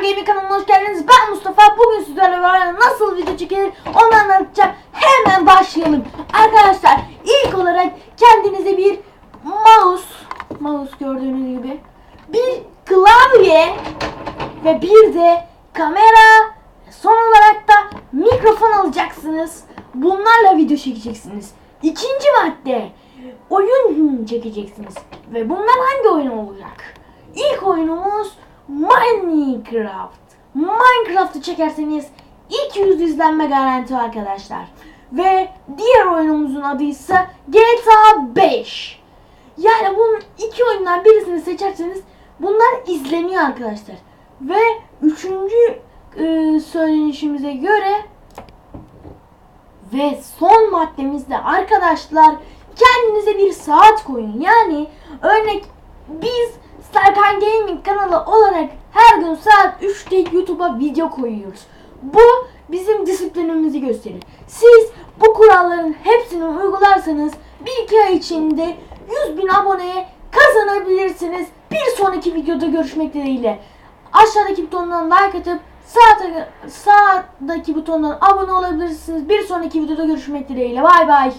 Serkan Gaming kanalına hoş geldiniz. Ben Mustafa. Bugün sizlerle beraber nasıl video çekilir onu anlatacağım. Hemen başlayalım. Arkadaşlar ilk olarak kendinize bir mouse, mouse gördüğünüz gibi bir klavye ve bir de kamera son olarak da mikrofon alacaksınız. Bunlarla video çekeceksiniz. İkinci madde oyun çekeceksiniz. Ve bunlar hangi oyun olacak? İlk oyunumuz Minecraft. Minecraft'ı çekerseniz 200 izlenme garanti arkadaşlar. Ve diğer oyunumuzun adı ise GTA 5. Yani bunun iki oyundan birisini seçerseniz bunlar izleniyor arkadaşlar. Ve üçüncü e, söylenişimize göre ve son maddemizde arkadaşlar kendinize bir saat koyun. Yani örnek biz Serkan Gaming kanalı olarak her gün saat 3'te YouTube'a video koyuyoruz. Bu bizim disiplinimizi gösterir. Siz bu kuralların hepsini uygularsanız bir iki ay içinde 100 bin aboneye kazanabilirsiniz. Bir sonraki videoda görüşmek dileğiyle. Aşağıdaki butondan like atıp sağ, sağdaki butondan abone olabilirsiniz. Bir sonraki videoda görüşmek dileğiyle. Bay bay.